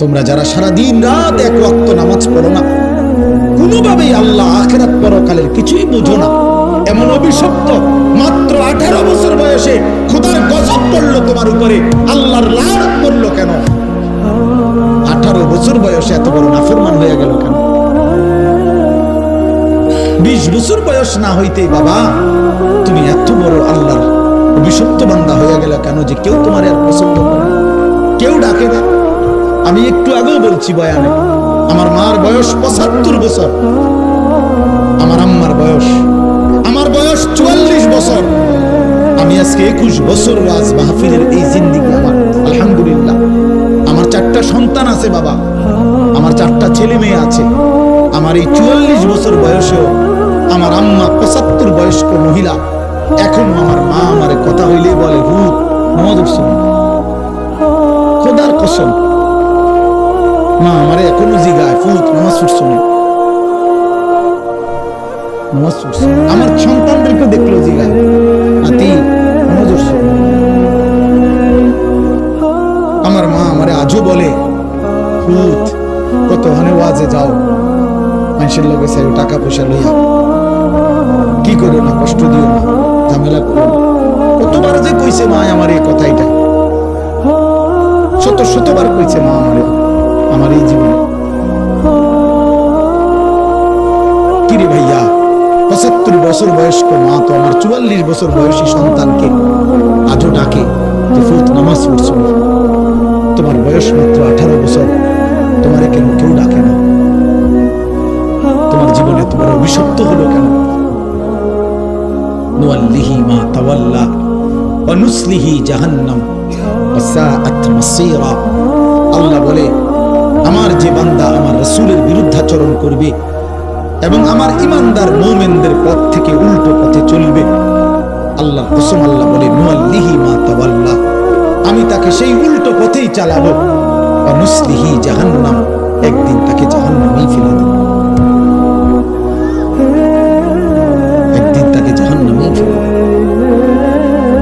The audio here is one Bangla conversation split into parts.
তোমরা যারা সারা দিন রাত এক রক্ত নামাজ পড়ো না, কোনোভাবেই আল্লাহ আখেরাত পরকালের কিছুই বুঝো না। এমন অভিশপ্ত মাত্র আঠারো বছর বয়সে খোদার গজব পড়ল তোমার উপরে, আল্লাহর লাড় পড়ল কেন? আঠারো বছর বয়সে এত বড় নাফরমান হয়ে গেল কেন? বিশ বছর বয়স না হইতেই বাবা, তুমি এত বড় আল্লাহর অভিশপ্ত বান্দা হয়ে গেল কেন যে কেউ তোমার আর পছন্দ করে কেউ ডাকে না? আমি একটু আগেও বলছি বয়ানে, আমার মার বয়স পঁচাত্তর বছর, আমার আম্মার বয়স, আমার বয়স চুয়াল্লিশ বছর। আমি আজকে একুশ বছর রাজ মাহফিলের এই জিন্দিগি আমার, আলহামদুলিল্লাহ। আমার চারটা সন্তান আছে বাবা, আমার চারটা ছেলে মেয়ে আছে। আমার এই চুয়াল্লিশ বছর বয়সেও আমার আম্মা পঁচাত্তর বয়স্ক মহিলা, এখনও আমার মা আমার কথা হইলে বলে ভূত নামাজ খোদার কসম মা আমারে এখনও জিগায়, ফুত, নামাজ পড়ছো না। নামাজ পড়ছো আমার সন্তানদেরকে দেখল জিগায়। পড়ছো আমার মা আমারে আজও বলে, ফুত, কত হানে ওয়াজে যাও। মানুষের লোকে চাই টাকা পয়সা লইয়া। কি করো না, কষ্ট দিও না, ঝামেলা করো কতবার যে কইছে মা আমার এই কথাইটা শত, শতবার কইছে মা আমারে। আমার এই জীবনে। কিরে ভাইয়া, পঁচাত্তর বছর বয়স্ক মা তো আমার চুয়াল্লিশ বছর বয়সী সন্তানকে আজও ডাকে নামাজ পড়ছো। তোমার বয়স মাত্র আঠারো বছর, তোমারে কেন কেউ ডাকে না? তোমার জীবনে তোমার অভিশপ্ত হলো কেন? নুয়াল্লিহি মা তাওয়াল্লা, ওয়া নুসলিহি জাহান্নাম আল্লাহ বলে যে বান্দা আমার রাসূলের বিরুদ্ধাচরণ করবে এবং আমার ইমানদার মুমিনদের পথ থেকে উল্টো পথে চলবে আল্লাহ কসম আল্লাহ বলে নুয়াল্লিহি মা তাওয়াল্লা আমি তাকে সেই উল্টো পথেই চালাবো ওয়া নুসলিহি জাহান্নাম একদিন তাকে জাহান্নামেই ফেলে দেব একদিন তাকে জাহান্নামেই ফেলে দেব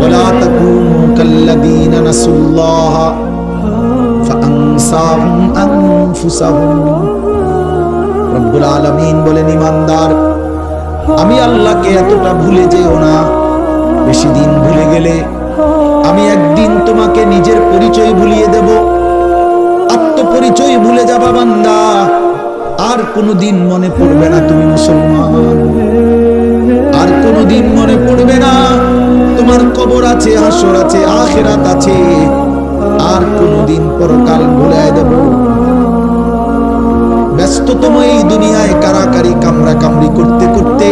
ولا تكونوا كالذين نسوا الله فأنساهم أنفسهم আমি আল্লাহকে এতটা ভুলে যেও না। বেশি দিন ভুলে গেলে আমি একদিন তোমাকে নিজের পরিচয় ভুলিয়ে দেব। আত্মপরিচয় ভুলে যাবা বান্দা। আর কোনোদিন মনে পড়বে না তুমি মুসলমান। আর কোনোদিন মনে পড়বে না তোমার কবর আছে, হাসর আছে, আখেরাত আছে। আর কোনোদিন পরকাল ভুলে দেব। ব্যস্ততম এই দুনিয়ায় কারাকারি কামড়া কামড়ি করতে করতে,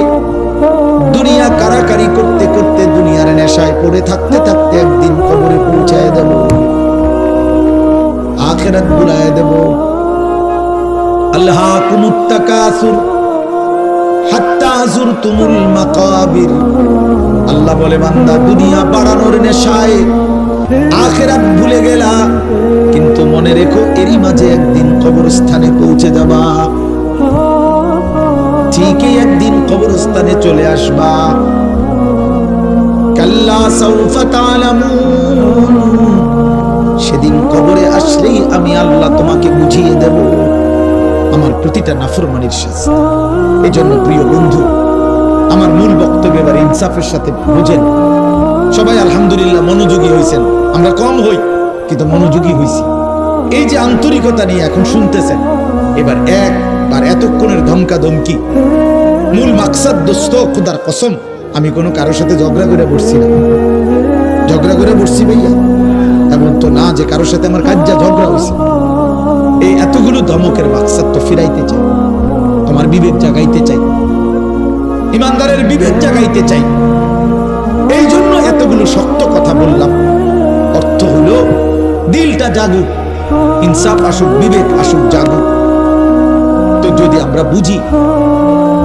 দুনিয়া কারাকারি করতে করতে দুনিয়ার নেশায় পড়ে থাকতে থাকতে একদিন কবরে পৌঁছায় দেব, আখেরাত ভুলায় দেব। আল্লাহ কুমুত্তাকাসুর, হাত্তা জুরতুমুল মাকাবির। আল্লাহ বলে, বান্দা, দুনিয়া বাড়ানোর নেশায় আখেরাত ভুলে গেলা। মনে রেখো, এরই মাঝে একদিন কবরস্থানে পৌঁছে যাবা। ঠিকই একদিন কবরস্থানে চলে আসবা। কাল্লা সাউফা তালামুন সেদিন কবরে আসলেই আমি আল্লাহ তোমাকে বুঝিয়ে দেব। আমার প্রতিটা নাফরমানির শাস্তি এই জন্য প্রিয় বন্ধু, আমার মূল বক্তব্য এবার ইনসাফের সাথে বুঝেন। সবাই আলহামদুলিল্লাহ মনোযোগী হয়েছেন আমরা কম হই, কিন্তু মনোযোগী হইছি। এই যে আন্তরিকতা নিয়ে এখন শুনতেছেন, এবার একবার এতক্ষণের ধমকা ধমকি মূল মাকসাদ দোস্ত, খুদার কসম, আমি কোনো কারোর সাথে ঝগড়া করে বসছি না। ঝগড়া করে বসছি ভাইয়া। এমন তো না যে কারোর সাথে আমার কাজ্জা ঝগড়া হয়েছে। এই এতগুলো ধমকের মাকসাদ তো ফিরাইতে চাই। তোমার বিবেক জাগাইতে চাই। ইমানদারের বিবেক জাগাইতে চাই। এই জন্য এতগুলো শক্ত কথা বললাম। অর্থ হলো, দিলটা জাগুক। ইনসাফ আসুক, বিবেক আসুক, জাগুক। তো যদি আমরা বুঝি,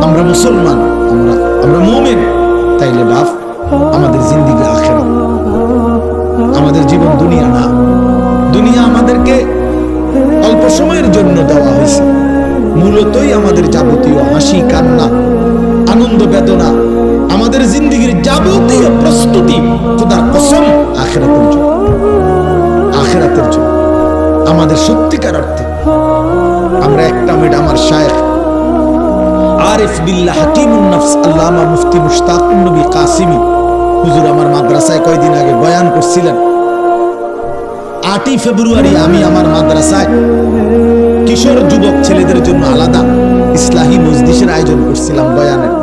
আমরা মুসলমান, আমরা আমরা মোমেন, তাইলে বাপ, আমাদের জিন্দিগি আখেরা আমাদের জীবন দুনিয়া না। দুনিয়া আমাদেরকে অল্প সময়ের জন্য দেওয়া হয়েছে। মূলতই আমাদের যাবতীয় হাসি, কান্না, আনন্দ, বেদনা, আমাদের জিন্দিগির যাবতীয় প্রস্তুতি সত্যিকার অর্থে। আমরা একটা মিনিট আমার শায়েখ। আরিফ বিল্লাহ হাকিমুন নফস, আল্লামা মুফতি মুশতাকুন নবী কাসিমি। হুজুর, আমার মাদ্রাসায় কয়দিন আগে বয়ান করছিলেন। আটই ফেব্রুয়ারি আমি আমার মাদ্রাসায় কিশোর যুবক ছেলেদের জন্য আলাদা ইসলাহী মজলিসের আয়োজন করছিলাম বয়ানের।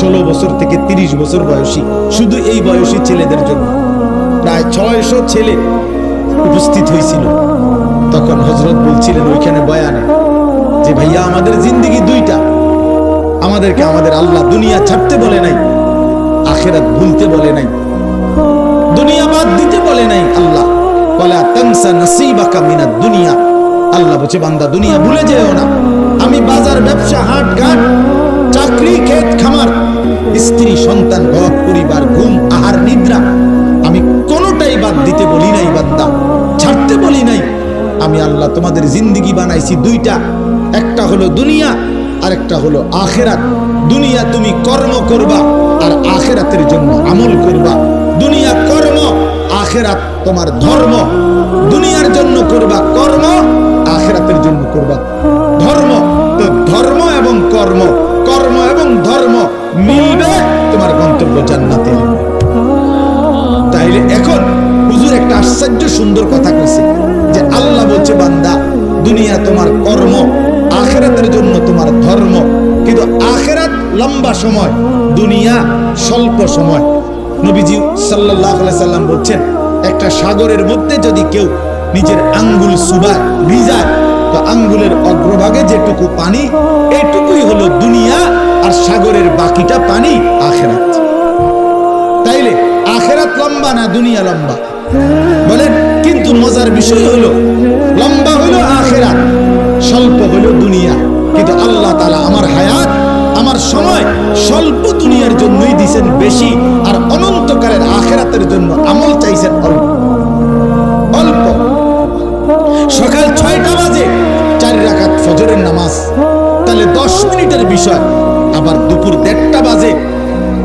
ষোলো বছর থেকে তিরিশ বছর বয়সী, শুধু এই বয়সী ছেলেদের জন্য। প্রায় ছয়শো ছেলে উপস্থিত হয়েছিল। তখন হজরত বলছিলেন, ওইখানে বয়ানে যে, ভাইয়া, আমাদের জিন্দিগি দুইটা। আমাদেরকে আমাদের আল্লাহ দুনিয়া ছাড়তে বলে নাই, আখেরাত ভুলতে বলে নাই, দুনিয়া বাদ দিতে বলে নাই আল্লাহ। বলে তানসা নসিবাকা মিনাদ দুনিয়া। আল্লাহ বলছে, বান্দা, দুনিয়া ভুলে যেও না। আমি বাজার, ব্যবসা, হাট, ঘাট, চাকরি, ক্ষেত, খামার, স্ত্রী, সন্তান, ঘর, পরিবার, ঘুম, আহার, নিদ্রা, আমি কোনোটাই বাদ দিতে বলি নাই, বান্দা। ছাড়তে বলি নাই। আমি আল্লাহ তোমাদের জিন্দিগি বানাইছি দুইটা। একটা হলো দুনিয়া, আরেকটা হলো আখেরাত। দুনিয়া তুমি কর্ম করবা আর আখেরাতের জন্য আমল করবা। দুনিয়া কর্ম, আখেরাত তোমার ধর্ম। দুনিয়ার জন্য করবা কর্ম, আখেরাতের জন্য করবা লম্বা সময়, দুনিয়া স্বল্প সময়। নবীজি সাল্লাহ সাল্লাম বলছেন, একটা সাগরের মধ্যে যদি কেউ নিজের আঙ্গুল সুবায়, ভিজায়, তো আঙ্গুলের অগ্রভাগে যেটুকু পানি, এটুকুই হলো দুনিয়া আর সাগরের বাকিটা পানি আখেরাত। তাইলে আখেরাত লম্বা না দুনিয়া লম্বা? বলেন, কিন্তু মজার বিষয় হলো, লম্বা হলো আখেরাত, স্বল্প হলো দুনিয়া। কিন্তু আল্লাহ তালা আমার হায়াত আমার সময় স্বল্প দুনিয়ার জন্যই দিছেন বেশি, আর অনন্তকালের আখেরাতের জন্য আমল চাইছেন অল্প। অল্প। সকাল ছয়টা বাজে চার রাকাত ফজরের নামাজ। তাহলে দশ মিনিটের বিষয়। আবার দুপুর দেড়টা বাজে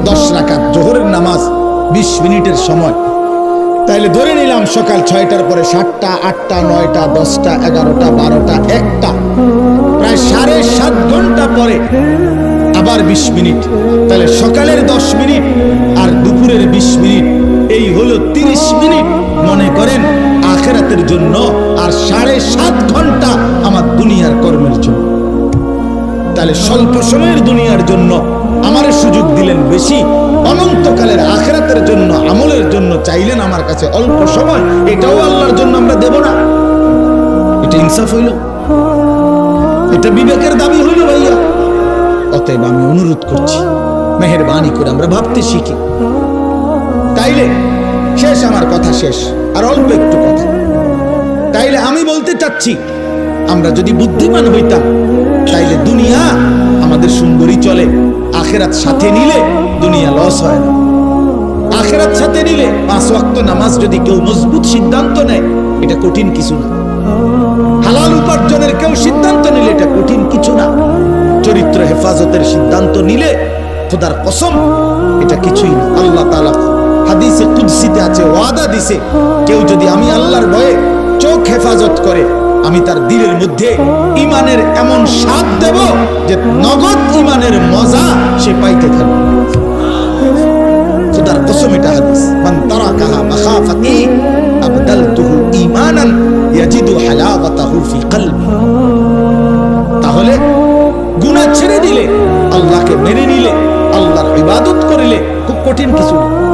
দশ রাকাত জোহরের নামাজ বিশ মিনিটের সময়। তাইলে ধরে নিলাম সকাল ছয়টার পরে সাতটা, আটটা, নয়টা, দশটা, এগারোটা, বারোটা, একটা। প্রায় সাড়ে সাত ঘণ্টা পরে আবার বিশ মিনিট। তাহলে সকালের দশ মিনিট আর দুপুরের বিশ মিনিট। এই হলো তিরিশ মিনিট, মনে করেন আখেরাতের জন্য আর সাড়ে সাত ঘণ্টা আমার দুনিয়ার কর্মের জন্য। তাহলে স্বল্প সময়ের দুনিয়ার জন্য আমার সুযোগ দিলেন বেশি, অনন্তকালের আখেরাতের জন্য, আমলের জন্য চাইলেন আমার কাছে অল্প সময়, এটাও আল্লাহর জন্য আমরা দেব না। এটা ইনসাফ হইল। এটা বিবেকের দাবি হইল ভাইয়া। অতএব আমি অনুরোধ করছি, মেহরবানি করে আমরা ভাবতে শিখি। তাইলে শেষ আমার কথা শেষ, আর অল্প একটু কথা। তাইলে আমি বলতে চাচ্ছি, আমরা যদি বুদ্ধিমান হইতাম, তাইলে দুনিয়া আমাদের সুন্দরী চলে, আখেরাত সাথে নিলে দুনিয়া লস হয় না। আখেরাত সাথে নিলে পাঁচ ওয়াক্ত নামাজ যদি কেউ মজবুত সিদ্ধান্ত নেয়, এটা কঠিন কিছু না। হালাল উপার্জনের কেউ সিদ্ধান্ত নিলে এটা কঠিন কিছু না। চরিত্র হেফাজতের সিদ্ধান্ত নিলে খোদার কসম, এটা কিছুই না। আল্লাহ তালা হাদিসে কুদ্সিতে আছে, ওয়াদা দিছে, কেউ যদি আমি আল্লাহর ভয়ে চোখ হেফাজত করে, আমি তার দিলের মধ্যে ইমানের এমন স্বাদ দেব যে নগদ ইমানের মজা সে পাইতে থাকবে। মেনে নিলে আল্লাহর ইবাদত করিলে খুব কঠিন কিছু না।